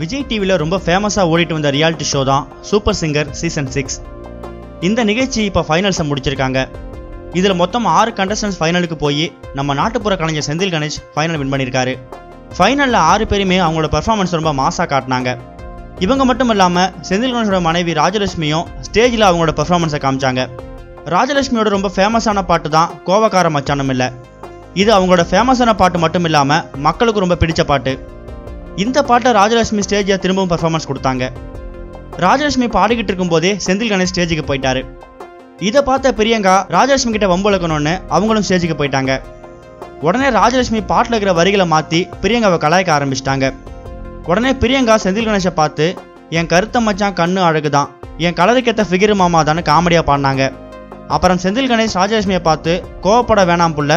விஜய் டிவியில் ரொம்ப ஃபேமஸாக ஓடிட்டு வந்த ரியாலிட்டி ஷோ தான் சூப்பர் சிங்கர் சீசன் சிக்ஸ் இந்த நிகழ்ச்சி இப்போ ஃபைனல்ஸை முடிச்சிருக்காங்க. இதில் மொத்தம் ஆறு கண்டஸ்டன்ஸ் ஃபைனலுக்கு போய் நம்ம நாட்டுப்புற கலைஞர் செந்தில் கணேஷ் ஃபைனல் வின் பண்ணியிருக்காரு ஃபைனலில் ஆறு பேருமே அவங்களோட பர்ஃபார்மன்ஸ் ரொம்ப மாசாக காட்டினாங்க. இவங்க மட்டும் இல்லாமல் செந்தில் கணேஷோட மனைவி ராஜலட்சுமியும் ஸ்டேஜில் அவங்களோட பெர்ஃபார்மன்ஸை காமிச்சாங்க. ராஜலட்சுமியோட ரொம்ப ஃபேமஸான பாட்டு தான் கோவக்கார மச்சானம் இல்லை. இது அவங்களோட ஃபேமஸான பாட்டு மட்டும் இல்லாமல் மக்களுக்கு ரொம்ப பிடிச்ச பாட்டு. இந்த பாட்டை ராஜலட்சுமி ஸ்டேஜில் திரும்பவும் பெர்ஃபார்மன்ஸ் கொடுத்தாங்க. ராஜலட்சுமி பாடிக்கிட்டு இருக்கும்போதே செந்தில் கணேஷ் ஸ்டேஜுக்கு போயிட்டாரு. இதை பார்த்த பிரியங்கா ராஜலட்சுமி கிட்ட வம்புழக்கணும்னு அவங்களும் ஸ்டேஜுக்கு போயிட்டாங்க. உடனே ராஜலட்சுமி பாட்டில் இருக்கிற வரிகளை மாற்றி பிரியங்காவை கலாய்க்க ஆரம்பிச்சிட்டாங்க. உடனே பிரியங்கா செந்தில் கணேஷை பார்த்து என் கருத்த மச்சான் கண்ணு அழகு தான் என் கலருக்கேற்ற ஃபிகர் மாமா தானே காமெடியாக பாடினாங்க. அப்புறம் செந்தில் கணேஷ் ராஜலட்சுமியை பார்த்து கோவப்பட வேணாம் புள்ள.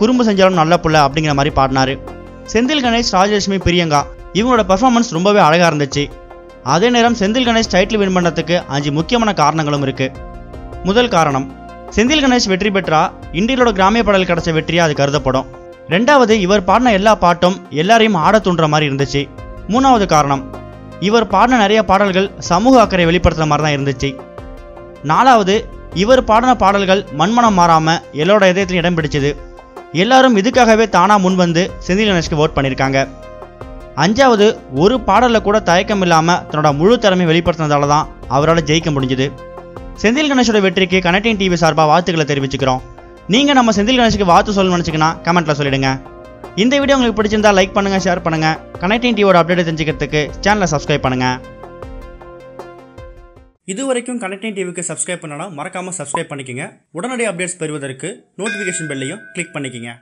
குறும்பு செஞ்சாலும் நல்ல புள்ள அப்படிங்கிற மாதிரி பாடினாரு. செந்தில் கணேஷ் ராஜலட்சுமி பிரியங்கா இவங்களோட பர்ஃபார்மன்ஸ் ரொம்பவே அழகாக இருந்துச்சு. அதே நேரம் செந்தில் கணேஷ் டைட்டில் வின் பண்ணுறதுக்கு அஞ்சு முக்கியமான காரணங்களும் இருக்கு. முதல் காரணம் செந்தில் கணேஷ் வெற்றி பெற்றா இந்தியலோட கிராமிய பாடல் கிடைச்ச வெற்றியாக அது கருதப்படும். ரெண்டாவது இவர் பாடின எல்லா பாட்டும் எல்லாரையும் ஆட தூண்டுற மாதிரி இருந்துச்சு. மூணாவது காரணம் இவர் பாடின நிறைய பாடல்கள் சமூக அக்கறை வெளிப்படுத்துற மாதிரி தான் இருந்துச்சு. நாலாவது இவர் பாடின பாடல்கள் மண்மனம் மாறாமல் எல்லோட இதயத்திலும் இடம் பிடிச்சது. எல்லாரும் இதுக்காகவே தானா முன்வந்து செந்தில் கணேஷ்க்கு ஓட் பண்ணியிருக்காங்க அஞ்சாவது ஒரு பாடலில் கூட தயக்கம் இல்லாமல் தன்னோட முழு திறமை வெளிப்படுத்தினதால தான் அவரால் ஜெயிக்க முடிஞ்சது. செந்தில் கணேஷோட வெற்றிக்கு கனெக்டிங் டிவி சார்பாக வாழ்த்துக்களை தெரிவிச்சுக்கிறோம். நீங்கள் நம்ம செந்தில் கணேஷுக்கு வாழ்த்து சொல்லணும்னு நினச்சிங்கன்னா கமெண்ட்டில் சொல்லிடுங்க. இந்த வீடியோ உங்களுக்கு பிடிச்சிருந்தா லைக் பண்ணுங்கள் ஷேர் பண்ணுங்கள் கனெக்டிங் டிவியோட அப்டேட் தெரிஞ்சுக்கிறதுக்கு சேனலை சப்ஸ்கிரைப் பண்ணுங்கள் இது வரைக்கும் கனெக்டிங் டிவிக்கு சப்ஸ்கிரைப் பண்ணனா மறக்காமல் சப்ஸ்கிரைப் பண்ணிக்கங்க. உடனடி அப்டேட்ஸ் பெறுவதற்கு நோட்டிஃபிகேஷன் பெல்லையும் கிளிக் பண்ணிக்கங்க.